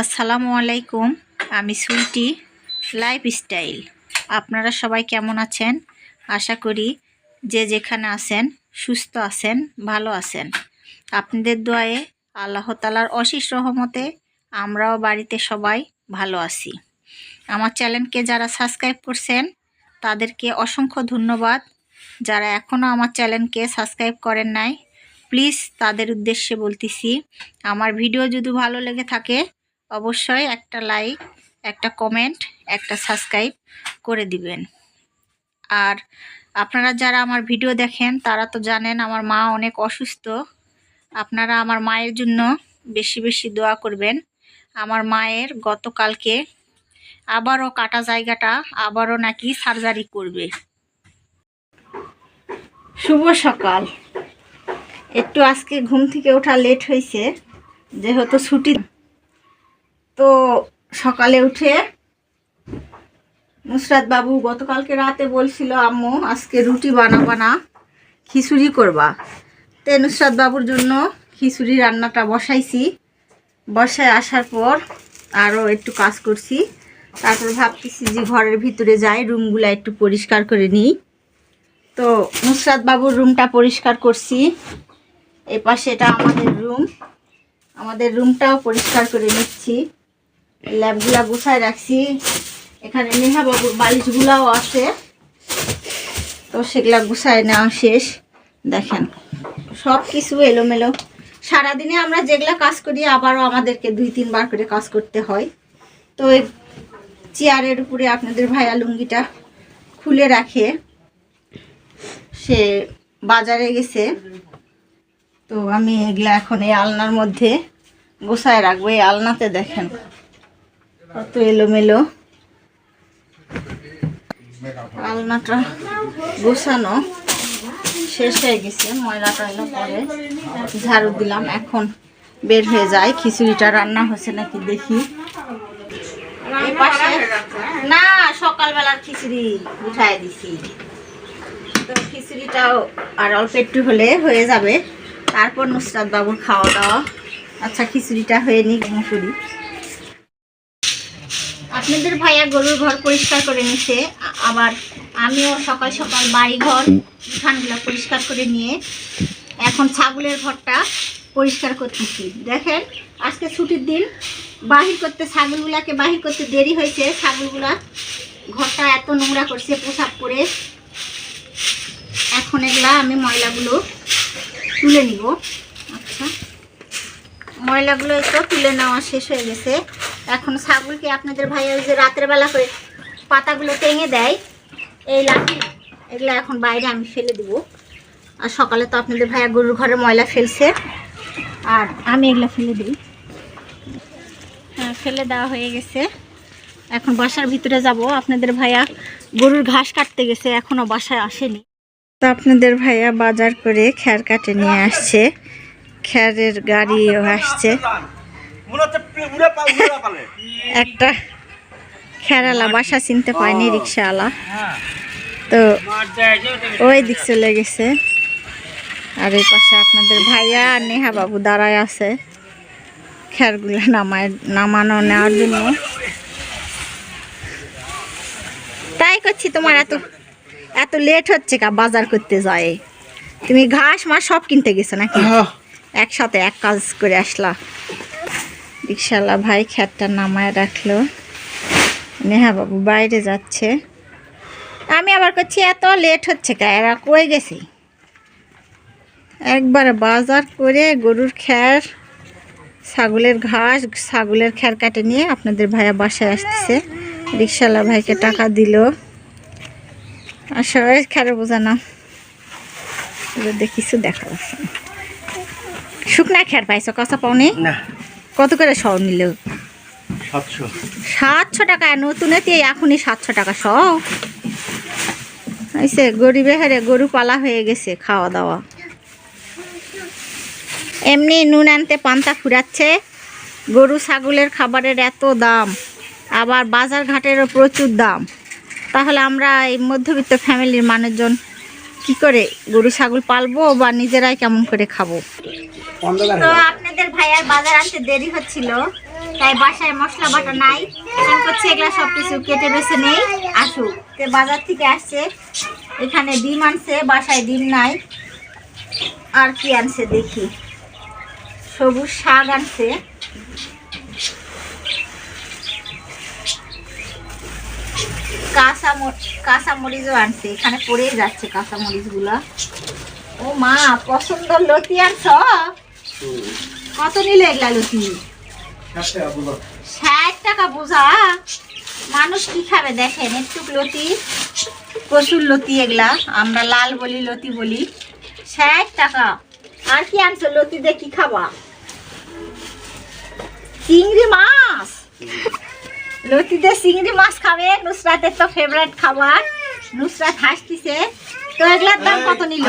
আসসালামু আলাইকুম, আমি সুইটি লাইফ স্টাইল আপনারা সবাই কেমন আছেন? আশা করি যে যেখানে আছেন, সুস্থ আছেন, ভালো আছেন। আপনাদের দোয়ায়ে আল্লাহ তালার অশেষ রহমতে আমরাও বাড়িতে সবাই ভালো আছি। আমার চ্যানেলকে যারা সাবস্ক্রাইব করছেন, তাদেরকে অসংখ্য ধন্যবাদ। যারা এখনও আমার চ্যানেলকে সাবস্ক্রাইব করেন নাই, প্লিজ তাদের উদ্দেশ্যে বলতেছি, আমার ভিডিও যদি ভালো লেগে থাকে অবশ্যই একটা লাইক একটা কমেন্ট একটা সাবস্ক্রাইব করে দিবেন। আর আপনারা যারা আমার ভিডিও দেখেন, তারা তো জানেন আমার মা অনেক অসুস্থ। আপনারা আমার মায়ের জন্য বেশি বেশি দোয়া করবেন। আমার মায়ের গতকালকে আবারও কাটা জায়গাটা আবারও নাকি সার্জারি করবে। শুভ সকাল। একটু আজকে ঘুম থেকে ওঠা লেট হয়েছে যেহেতু ছুটি তো সকালে উঠে নুসরাত বাবু গতকালকে রাতে বলছিল, আম্মু, আজকে রুটি বানাবা না, খিচুড়ি করবা। তো নুসরাত বাবুর জন্য খিচুড়ি রান্নাটা বসাইছি। বসায় আসার পর আরও একটু কাজ করছি। তারপর ভাবতেছি যে ঘরের ভিতরে যাই, রুমগুলো একটু পরিষ্কার করে নিই। তো নুসরাত বাবুর রুমটা পরিষ্কার করছি। এ পাশে এটা আমাদের রুম। আমাদের রুমটাও পরিষ্কার করে নিচ্ছি। ল্যাবগুলা গুছায় রাখছি। এখানে নেহা বাবুর বালিশগুলাও আছে। তো সেগুলা গুছায় নেওয়া শেষ। দেখেন সব কিছু এলোমেলো। সারাদিনে আমরা যেগুলা কাজ করি, আবারও আমাদেরকে দুই, তিনবার করে কাজ করতে হয়। তো এই চেয়ারের উপরে আপনাদের ভাইয়া লুঙ্গিটা খুলে রাখে। সে বাজারে গেছে। তো আমি এগুলা এখন এই আলনার মধ্যে গোছায় রাখব। এই আলনাতে দেখেন কত এলোমেলো। আলনাটা গোছানো। শেষ হয়ে গেছে ময়লা টয়লা পরে। ঝাড়ু দিলাম, এখন বের হয়ে যায় খিচুড়িটা রান্না হচ্ছে নাকি দেখি। না, সকালবেলার খিচুড়ি উঠায় দিছি। তো খিচুড়িটাও আর অল্প একটু হলে হয়ে যাবে। তারপর নুসরাত বাবুর খাওয়া দাওয়া। আচ্ছা খিচুড়িটা হয়ে নি করি আপনাদের ভাইয়া গরুর ঘর পরিষ্কার করে নিছে আবার আমিও সকাল সকাল বাড়ি ঘর উঠানগুলো পরিষ্কার করে নিয়ে এখন ছাগলের ঘরটা পরিষ্কার করতেছি। দেখেন, আজকে ছুটির দিন, বাহির করতে ছাগলগুলাকে বাহির করতে দেরি হয়েছে, ছাগলগুলা ঘরটা এত নোংরা করছে, পোশাক করে এখন এগুলা আমি ময়লাগুলো তুলে নিব। আচ্ছা। ময়লাগুলো তো তুলে নেওয়া শেষ হয়ে গেছে। এখন ছাগলকে আপনাদের ভাই ওই যে রাতের বেলা করে পাতাগুলো টেঙে দেয়। এই লাঠি, এগুলো এখন বাইরে আমি ফেলে দিব। আর সকালে তো আপনাদের ভাইয়া গরুর ঘরে ময়লা ফেলছে। আর আমি এগুলো ফেলে দিই। হ্যাঁ ফেলে দেওয়া হয়ে গেছে। এখন বাসার ভিতরে যাব। আপনাদের ভাইয়া গরুর ঘাস কাটতে গেছে এখনও বাসায় আসেনি। তো আপনাদের ভাইয়া বাজার করে খ্যার কাটে নিয়ে আসছে। খ্যারের গাড়িও আসছে। একটা খেরালা বাসা চিনতে পায়নি রিক্সাওয়ালা। তো ওই দিক চলে গেছে। আর এই পাশে আপনাদের ভাইয়া আর নেহা বাবু দাঁড়ায় আছে। খ্যারগুলো নামায় নামানো নেওয়ার জন্য। তাই করছি তোমার এত এত লেট হচ্ছে কা বাজার করতে যায়। তুমি ঘাস মাস সব কিনতে গেছো নাকি? একসাথে এক কাজ করে আসলা। রিক্সাওয়ালা ভাই খ্যারটা নামায় রাখল। নেহা বাবু, বাইরে যাচ্ছে। আমি আবার করছি এত লেট হচ্ছে কা? এরা কই গেছে? একবার বাজার করে গরুর খ্যার, ছাগলের ঘাস, ছাগলের খ্যার কাটে নিয়ে আপনাদের ভাইয়া বাসায় আসতেছে। রিক্সাওয়ালা ভাইকে টাকা দিল। আর সবাই খ্যারে বোঝানো কিছু দেখা। শুকনা খ্যার পাইছো, কাঁচা পাওনি? না। কত করে সব নিল? সাতশো। সাতশো টাকা নতুনেতে এখনই সাতশো টাকা এসে গরিবে হারে গরু পালা হয়ে গেছে খাওয়া দাওয়া। এমনি নুন আনতে পান্তা ফুরাচ্ছে। গরু ছাগলের খাবারের এত দাম আবার বাজার ঘাটেরও প্রচুর দাম। তাহলে আমরা এই মধ্যবিত্ত ফ্যামিলির মানুষজন কি করে? গরু ছাগল পালবো বা নিজেরাই কেমন করে খাব? তো আপনাদের ভাইয়ার বাজার আনতে দেরি হচ্ছিল তাই বাসায় মশলা বাটা নাই করছে এগুলা সব কিছু কেটে বেছে নেই আসুক। তে বাজার থেকে আসছে এখানে ডিম আনছে বাসায় ডিম নাই আর কি আনছে দেখি। সবুজ শাক আনছে কাঁচা কাঁচা মরিচও আনছে। এখানে পড়েই যাচ্ছে কাঁচা মরিচগুলা ও মা পছন্দ লতি আনছ? কত নিলে এগুলা লতি? ষাট টাকা বোঝা। মানুষ কি খাবে দেখেন একটু লতি প্রচুর লতি এগুলা। আমরা লাল বলি লতি বলি। ষাট টাকা। আর কি আনছো লতি দিয়ে কি খাবা? চিংড়ি মাছ? লতি দিয়ে চিংড়ি মাছ খাবে নুসরাতের তো ফেভারিট খাবার। নুসরাত হাসতিছে। তো এগুলার দাম কত নিল?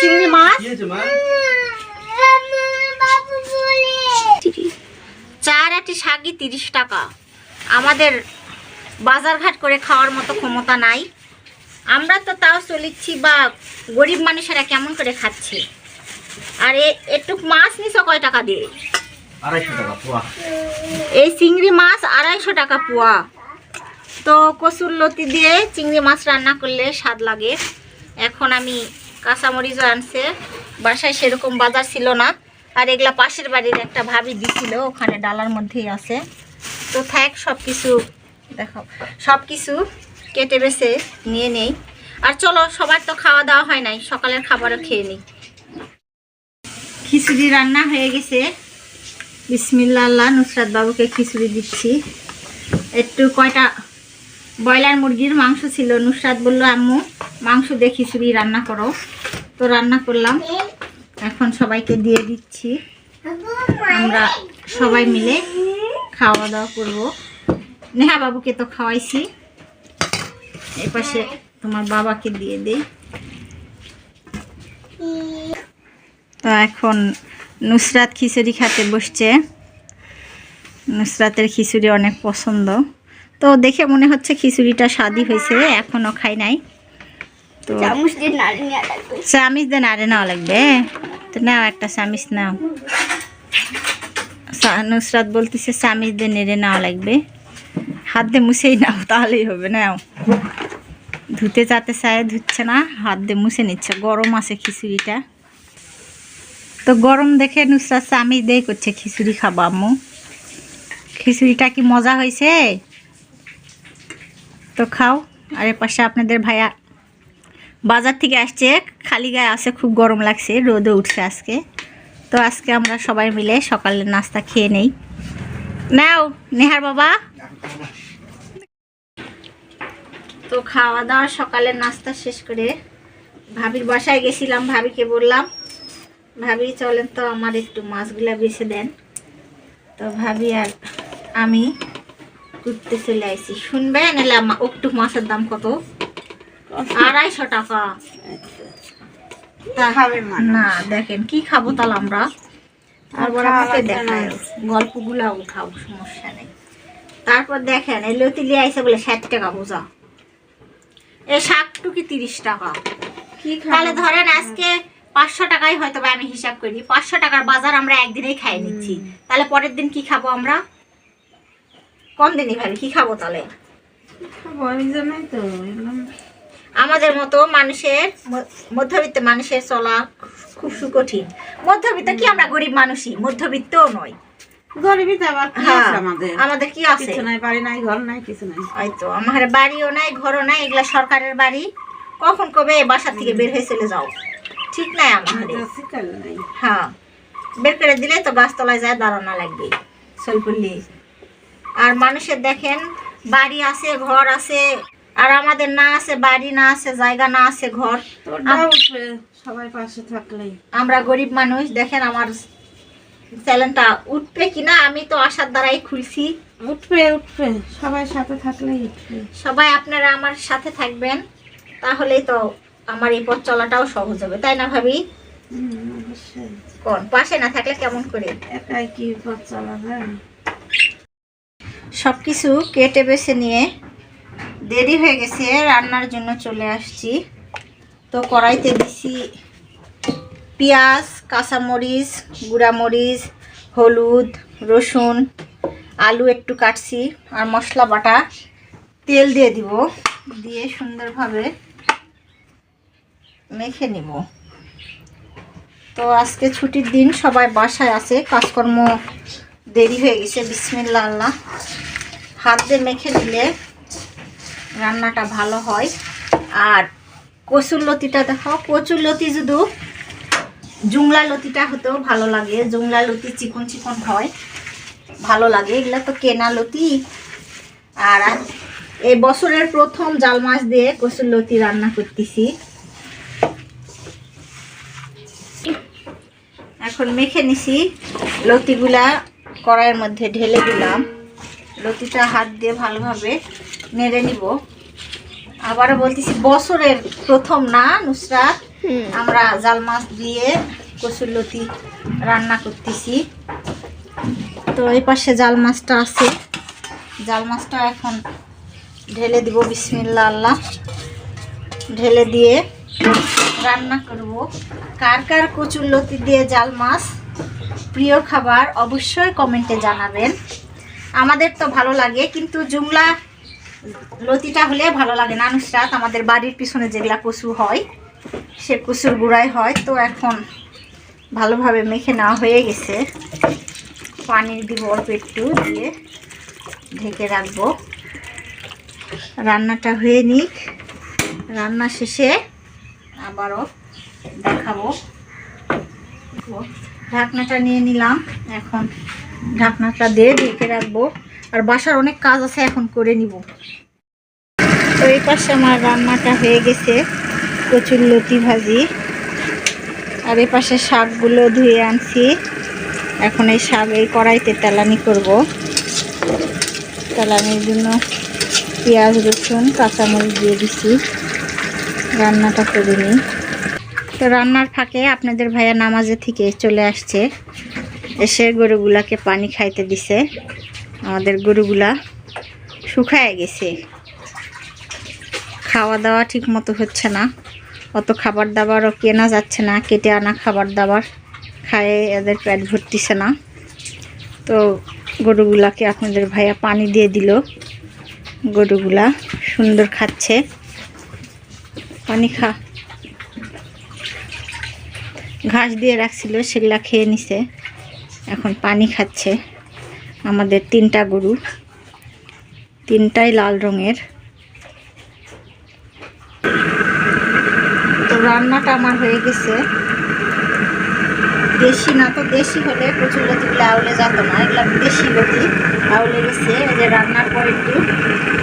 চিংড়ি মাছ? চার আটি শাকই তিরিশ টাকা। আমাদের বাজারঘাট করে খাওয়ার মতো ক্ষমতা নাই। আমরা তো তাও চলিচ্ছি বা গরিব মানুষেরা কেমন করে খাচ্ছে? আর এ একটু মাছ নিছ কয় টাকা দিয়ে? এই চিংড়ি মাছ আড়াইশো টাকা পোয়া। তো কচুর লতি দিয়ে চিংড়ি মাছ রান্না করলে স্বাদ লাগে। এখন আমি কাঁচামরিচও আনছে। বাসায় সেরকম বাজার ছিল না। আর এগুলা পাশের বাড়ির একটা ভাবি দিছিল, ওখানে ডালার মধ্যেই আছে। তো থাক সব কিছু দেখো সব কিছু কেটে বেছে নিয়ে নেই। আর চলো, সবার তো খাওয়া দাওয়া হয় নাই, সকালের খাবারও খেয়ে নিই। খিচুড়ি রান্না হয়ে গেছে। বিসমিল্লা আল্লাহ, নুসরাত বাবুকে খিচুড়ি দিচ্ছি। একটু কয়টা ব্রয়লার মুরগির মাংস ছিল? নুসরাত বলল, আম্মু, মাংস দিয়ে খিচুড়ি রান্না করো। তো রান্না করলাম। এখন সবাইকে দিয়ে দিচ্ছি। আমরা সবাই মিলে খাওয়া দাওয়া করব। নেহা বাবুকে তো খাওয়াইছি। এই পাশে তোমার বাবাকে দিয়ে দিই। তো এখন নুসরাত খিচুড়ি খেতে বসছে। নুসরাতের খিচুড়ি অনেক পছন্দ। তো দেখে মনে হচ্ছে খিচুড়িটা স্বাদই হয়েছে এখনও খাই নাই। তো চামিচ দিয়ে নাড়ে নেওয়া লাগবে। তো নাও একটা চামিচ নাও। নুসরাত বলতেছে চামিচ দিয়ে নেড়ে নেওয়া লাগবে। হাত দিয়ে মুছেই নাও তাহলেই হবে নাও। ধুতে যাতে চায় ধুচ্ছে না হাত দিয়ে মুছে নিচ্ছে গরম আছে খিচুড়িটা। তো গরম দেখে নুসরাত চামিচ দিয়ে করছে, খিচুড়ি খাব আম্মু। খিচুড়িটা কি মজা হয়েছে? তো খাও। আর এর পাশে আপনাদের ভাইয়া বাজার থেকে আসছে, খালি গায়ে আসে খুব গরম লাগছে, রোদে উঠছে আজকে। তো আজকে আমরা সবাই মিলে সকালের নাস্তা খেয়ে নেই। নাও, নেহার বাবা। তো খাওয়া দাওয়া, সকালের নাস্তা শেষ করে ভাবির বাসায় গেছিলাম, ভাবিকে বললাম ভাবি চলেন তো আমার একটু মাছগুলা বেছে দেন। তো ভাবি আর আমি ঘুরতে চলে আসছি শুনবেন এলে একটু মাছের দাম কত? আড়াইশো টাকা। না দেখেন কি খাব তাহলে আমরা। তারপর আমাকে দেখায় সমস্যা নেই। তারপর দেখেন এই লতিলি আইসে বলে ষাট টাকা বোঝা। এই শাকটুকি তিরিশ টাকা। কি তাহলে ধরেন আজকে পাঁচশো টাকাই হয়তো বা আমি হিসাব করি। পাঁচশো টাকার বাজার আমরা একদিনেই খাই নিচ্ছি। তাহলে পরের দিন কি খাব আমরা? কোন দিনই ভাবি কি খাব তাহলে? আমাদের মতো মানুষের মধ্যবিত্ত মানুষের চলা খুব সুকঠিন। মধ্যবিত্ত কি আমরা গরিব মানুষই? মধ্যবিত্তও নয়। হ্যাঁ, আমাদের? কি আছে? কিছু নাই বাড়ি নাই ঘর নাই কিছু নাই। হয়তো আমার বাড়িও নাই ঘরও নাই এগুলা সরকারের বাড়ি। কখন কবে বাসা থেকে বের হয়ে চলে যাও? ঠিক নাই আমাদের নাই। হ্যাঁ। বের করে দিলে তো গাছতলায় যায় দাঁড়ানো লাগবে। সলপল্লি আর মানুষের দেখেন বাড়ি আছে ঘর আছে আর আমাদের না আছে বাড়ি না আছে জায়গা না আছে ঘর। সবাই পাশে থাকলেই আমরা গরিব মানুষ দেখেন আমার চ্যানেলটা উঠবে কিনা আমি তো আশার দ্বারাই খুলছি। উঠবে উঠবে সবাই সাথে থাকলেই উঠবে। সবাই আপনারা আমার সাথে থাকবেন তাহলেই তো আমার এই পথ চলাটাও সহজ হবে তাই না ভাবি? কোন পাশে না থাকলে কেমন করে? একাই কি পথ চালাবে সব কিছু কেটে বেছে নিয়ে দেরি হয়ে গেছে রান্নার জন্য চলে আসছি। তো কড়াইতে দিছি পেঁয়াজ কাঁচামরিচ গুঁড়ামরিচ হলুদ রসুন আলু একটু কাটছি আর মশলা বাটা তেল দিয়ে দিব। দিয়ে সুন্দরভাবে মেখে নিব। তো আজকে ছুটির দিন সবাই বাসায় আছে, কাজকর্ম দেরি হয়ে গেছে, বিসমিল্লা আল্লাহ। হাত দিয়ে মেখে নিলে রান্নাটা ভালো হয়। আর কচুর লতিটা দেখো, কচুর লতি যদি জুংলা লতিটা হতেও ভালো লাগে। জুংলা লতি চিকন চিকন হয়, ভালো লাগে। এগুলো তো কেনা লতি। আর এই বছরের প্রথম জাল মাছ দিয়ে কচুর লতি রান্না করতেছি। এখন মেখে নিছি। লতিগুলা কড়াইয়ের মধ্যে ঢেলে দিলাম। লতিটা হাত দিয়ে ভালোভাবে নেড়ে নিব। আবারও বলতেছি বছরের প্রথম না নুসরাত? আমরা জাল মাছ দিয়ে কচুর লতি রান্না করতেছি। তো এই পাশে জাল মাছটা আছে। জাল মাছটা এখন ঢেলে দিব বিসমিল্লা আল্লাহ। ঢেলে দিয়ে রান্না করব। কার কার কচুর লতি দিয়ে জাল মাছ? প্রিয় খাবার, অবশ্যই কমেন্টে জানাবেন। আমাদের তো ভালো লাগে, কিন্তু জুমলা লতিটা হলে ভালো লাগে না। নুসরাত আমাদের বাড়ির পিছনে যেগুলা কচু হয়, সে কচুর গুঁড়াই হয়। তো এখন ভালোভাবে মেখে নেওয়া হয়ে গেছে। পানি দিব অল্প একটু দিয়ে ঢেকে রাখব। রান্নাটা হয়ে নিক। রান্না শেষে আবারও দেখাবো। ঢাকনাটা নিয়ে নিলাম। এখন ঢাকনাটা দিয়ে ঢেকে রাখব। আর বাসার অনেক কাজ আছে, এখন করে নিব। তো এই পাশে আমার রান্নাটা হয়ে গেছে প্রচুর লতি ভাজি। আর এই পাশে শাকগুলো ধুয়ে আনছি। এখন এই শাক, এই কড়াইতে তেলানি করব। তেলানির জন্য পেঁয়াজ, রসুন, কাঁচামরিচ দিয়ে দিছি। রান্নাটা করে নিই। তো রান্নার ফাঁকে আপনাদের ভাইয়া নামাজে থেকে চলে আসছে। এসে গরুগুলাকে পানি খাইতে দিছে। আমাদের গরুগুলা শুকায় গেছে। খাওয়া দাওয়া ঠিক মতো হচ্ছে না। অত খাবার দাবারও কেনা যাচ্ছে না। কেটে আনা খাবার দাবার খায়ে এদের পেট ভরতিছে না। তো গরুগুলাকে আপনাদের ভাইয়া পানি দিয়ে দিল। গরুগুলা সুন্দর খাচ্ছে। পানি খা। ঘাস দিয়ে রাখছিল, সেগুলা খেয়ে নিছে। এখন পানি খাচ্ছে আমাদের তিনটা গরু। তিনটাই লাল রঙের। তো রান্নাটা আমার হয়ে গেছে। দেশি না তো দেশি হলে প্রচুর লতিগুলো আউলে যেত না, এগুলো দেশি লতি। আউলে গেছে এই যে রান্নার পর একটু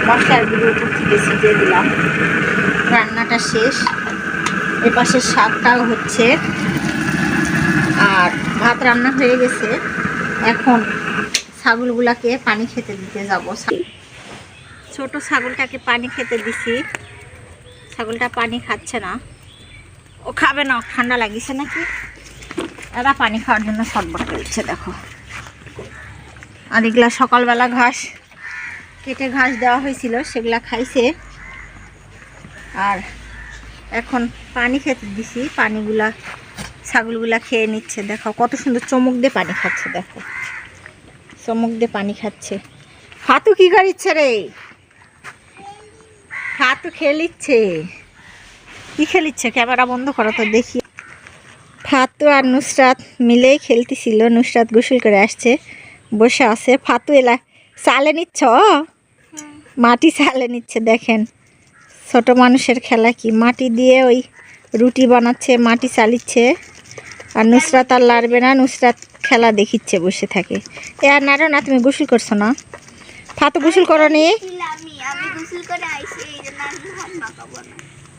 মশলার গুঁড়ো উপর থেকে ছিটিয়ে দিলাম। রান্নাটা শেষ। এপাশে শাকটাও হচ্ছে। আর ভাত রান্না হয়ে গেছে। এখন ছাগলগুলাকে পানি খেতে দিতে যাব। ছোট ছাগলটাকে পানি খেতে দিছি। ছাগলটা পানি খাচ্ছে না। ও খাবে না, ঠান্ডা লাগিছে নাকি? এরা পানি খাওয়ার জন্য শটবট করছে দেখো। আর এগুলা সকালবেলা ঘাস, কেটে ঘাস দেওয়া হয়েছিল, সেগুলা খাইছে। আর এখন পানি খেতে দিছি, পানিগুলা, ছাগলগুলা খেয়ে নিচ্ছে দেখো কত সুন্দর চমক দিয়ে পানি খাচ্ছে, দেখো। চমক দিয়ে পানি খাচ্ছে। ফাতু কি করিচ্ছে রে? ফাতু খেলিচ্ছে। কি খেলিচ্ছে? ক্যামেরা বন্ধ করো তো দেখি। ফাতু আর নুসরাত মিলেই খেলতেছিল, নুসরাত গোসল করে আসছে। বসে আছে। ফাতু এলা চালে নিচ্ছ? মাটি চালে নিচ্ছে দেখেন। ছোট মানুষের খেলা কি? মাটি দিয়ে ওই রুটি বানাচ্ছে মাটি চালিচ্ছে। আর নুসরাত আর লাড়বে না নুসরাত খেলা দেখিচ্ছে বসে থাকে। এ আর নারো না তুমি গোসল করছ না? ফাতু গোসল করো নি।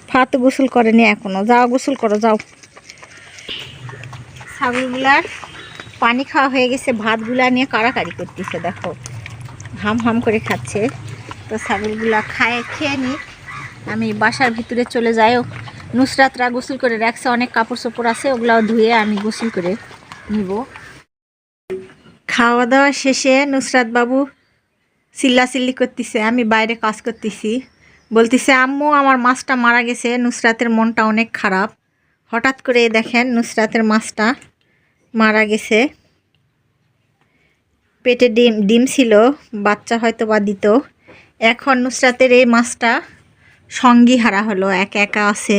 ফাতু গোসল করেনি এখনও। যাও গোসল করো যাও। ছাগলগুলার পানি খাওয়া হয়ে গেছে, ভাতগুলা নিয়ে কাড়াকাড়ি করতেছে, দেখো। হাম হাম করে খাচ্ছে। তো ছাগলগুলা খায়, খেয়ে নি আমি বাসার ভিতরে চলে যাইও নুসরাতরা গোসল করে রাখছে, অনেক কাপড় চোপড় আছে, ওগুলাও ধুয়ে আমি গোসল করে নিব। খাওয়া দাওয়া শেষে নুসরাত বাবু চিল্লাচিল্লি করতেছে, আমি বাইরে কাজ করতেছি। বলতেছে, আম্মু, আমার মাছটা মারা গেছে। নুসরাতের মনটা অনেক খারাপ। হঠাৎ করে দেখেন নুসরাতের মাছটা মারা গেছে। পেটে ডিম ডিম ছিল, বাচ্চা হয়তো বা দিত। এখন নুসরাতের এই মাছটা সঙ্গী হারা হলো, একা একা আছে।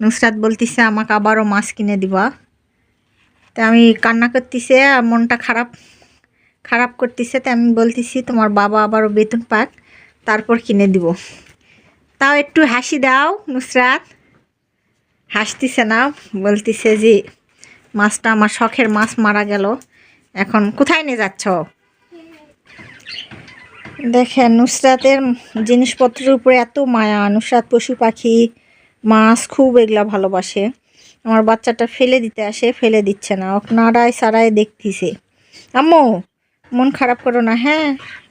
নুসরাত বলতিছে, আমাকে আবারও মাছ কিনে দিবা। তা আমি কান্না করতেছে, আর মনটা খারাপ খারাপ করতেছে। তা আমি বলতেছি, তোমার বাবা আবারও বেতন পাক, তারপর কিনে দিব। তাও একটু হাসি দাও, নুসরাত। হাসতিছে না, বলতিছে যে মাছটা আমার শখের মাছ মারা গেল। এখন কোথায় নিয়ে যাচ্ছ? দেখেন, নুসরাতের জিনিসপত্রের উপরে এত মায়া। নুসরাত পশু পাখি, মাছ খুব এগুলা ভালোবাসে। আমার বাচ্চাটা ফেলে দিতে আসে, ফেলে দিচ্ছে না। ওক নাড়ায় সারায় দেখতিছে। আম্মু, মন খারাপ করো না হ্যাঁ?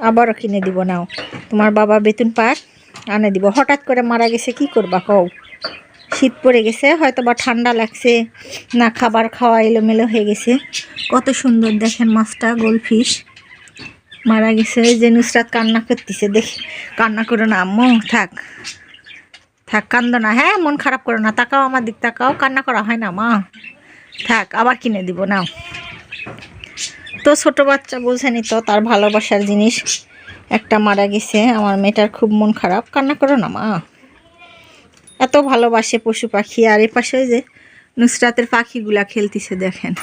আবারও কিনে দিব, নাও। তোমার বাবা বেতন পাক, আনে দিব। হঠাৎ করে মারা গেছে, কি করবা কও? শীত পড়ে গেছে হয়তো বা ঠান্ডা লাগছে, না খাবার খাওয়া এলোমেলো হয়ে গেছে। কত সুন্দর দেখেন মাছটা, গোলফিশ। মারা গেছে যে নুসরাত কান্না করতেছে, দেখি, কান্না করো না, আম্মু, থাক। থাক, কান্দো না হ্যাঁ মন খারাপ করো না, তাকাও আমার দিক, তাকাও, কান্না করা হয় না, মা। থাক, আবার কিনে দিব, নাও। তো ছোট বাচ্চা বোঝেনি তো, তার ভালোবাসার জিনিস। একটা মারা গেছে, আমার মেয়েটার খুব মন খারাপ, কান্না করো না, মা। এত ভালোবাসে পশু পাখি, আর এ পাশে যে নুসরাতের পাখিগুলা খেলতেছে দেখেন।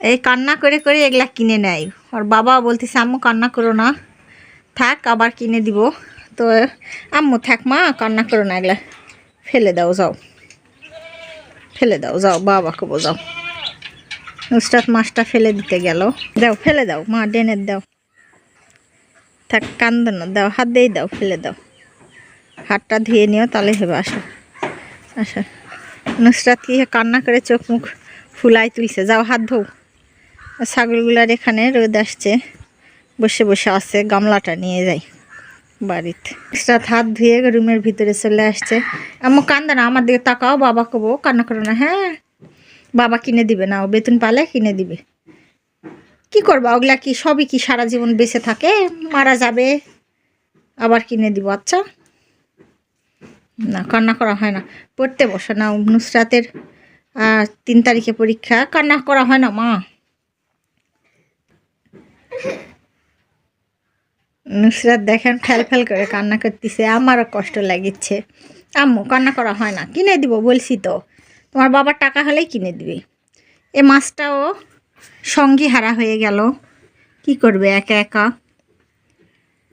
এই কান্না করে করে এগুলা কিনে নেয়। আর বাবা বলতেছে, আম্মু, কান্না করো না। থাক, আবার কিনে দিব। তো, আম্মু, থাক মা, কান্না করো না, এগুলা ফেলে দাও, যাও। ফেলে দাও, যাও, বাবাকে বোঝাও। নুসরাত মাছটা ফেলে দিতে গেল। দাও, ফেলে দাও, মা ডেনের দাও। থাক, কান্দ না, দাও, হাত দিয়ে দাও, ফেলে দাও। হাতটা ধুয়ে নিও, তাহলে হবে, আসো। আসো। নুসরাত কি কান্না করে চোখ মুখ ফুলাই তুলছে? যাও, হাত ধো ছাগলগুলার এখানে রোদ আসছে। বসে বসে আছে, গামলাটা নিয়ে যাই বাড়িতে। নুসরাত হাত ধুয়ে রুমের ভিতরে চলে আসছে। এমন কান্দে না, আমার দিকে তাকাও, বাবা কবো, কান্না করো না হ্যাঁ? বাবা কিনে দিবে না, ও বেতন পালে কিনে দিবে। কি করবা, ওগুলা কি, সবই কি সারা জীবন বেঁচে থাকে? মারা যাবে, আবার কিনে দিব আচ্ছা? না, কান্না করা হয় না। পড়তে বসে না, নুসরাতের তিন তারিখে পরীক্ষা। কান্না করা হয় না, মা। নুসরাত দেখেন ফেল ফেল করে কান্না করতেছে। আমারও কষ্ট লাগিচ্ছে। আম্মু, কান্না করা হয় না। কিনে দিব, বলছি তো। তোমার বাবার টাকা হলেই কিনে দিবে। এ মাছটাও সঙ্গী হারা হয়ে গেল। কি করবে একা একা?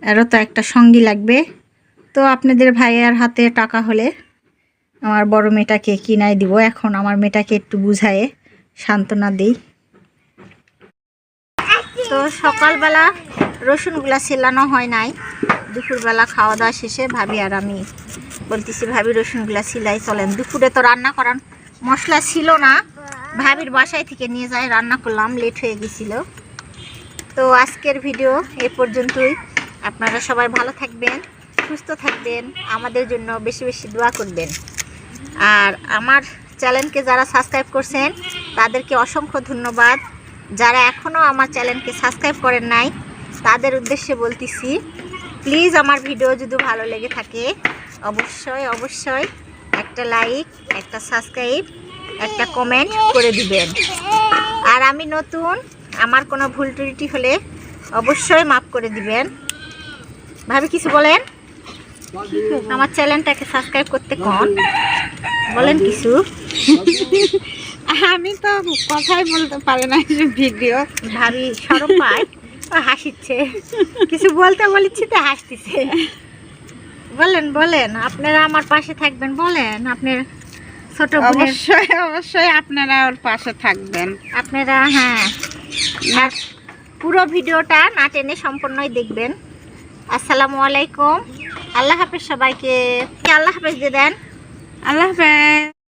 আরও তো একটা সঙ্গী লাগবে। তো আপনাদের ভাইয়ের হাতে টাকা হলে আমার বড় মেয়েটাকে কিনাই দিব। এখন আমার মেয়েটাকে একটু বুঝায়ে সান্ত্বনা দিই। তো সকালবেলা রসুনগুলা সেলানো হয় নাই। দুপুরবেলা খাওয়া দাওয়া শেষে ভাবি আর আমি বলতেছি, ভাবি, রসুনগুলা সিলাই চলেন। দুপুরে তো রান্না করান মশলা ছিল না। ভাবির বাসায় থেকে নিয়ে যাই রান্না করলাম, লেট হয়ে গেছিল। তো আজকের ভিডিও এ পর্যন্তই। আপনারা সবাই ভালো থাকবেন। সুস্থ থাকবেন, আমাদের জন্য বেশি বেশি দোয়া করবেন। আর আমার চ্যানেলকে যারা সাবস্ক্রাইব করছেন, তাদেরকে অসংখ্য ধন্যবাদ। যারা এখনও আমার চ্যানেলকে সাবস্ক্রাইব করেন নাই, তাদের উদ্দেশ্যে বলতেছি, প্লিজ আমার ভিডিও যদি ভালো লেগে থাকে, অবশ্যই অবশ্যই একটা লাইক, একটা সাবস্ক্রাইব, একটা কমেন্ট করে দিবেন। আর আমি নতুন, আমার কোনো ভুল ত্রুটি হলে অবশ্যই মাফ করে দিবেন। ভাবে, কিছু বলেন? আমার চ্যানেলটাকে সাবস্ক্রাইব করতে কন বলেন কিছু। আমি তো কথাই বলতে পারি না ভিডিও ভাবি পায় হাসিচ্ছে। কিছু বলতে বলেছি তো হাসতেছে। বলেন বলেন আপনারা আমার পাশে থাকবেন বলেন আপনার ছোট অবশ্যই অবশ্যই আপনারা ওর পাশে থাকবেন। আপনারা হ্যাঁ। পুরো ভিডিওটা না টেনে সম্পূর্ণই দেখবেন। আসসালামু আলাইকুম। আল্লাহ হাফেজ সবাইকে। আল্লাহ হাফেজ দিয়ে দেন। আল্লাহ হাফেজ।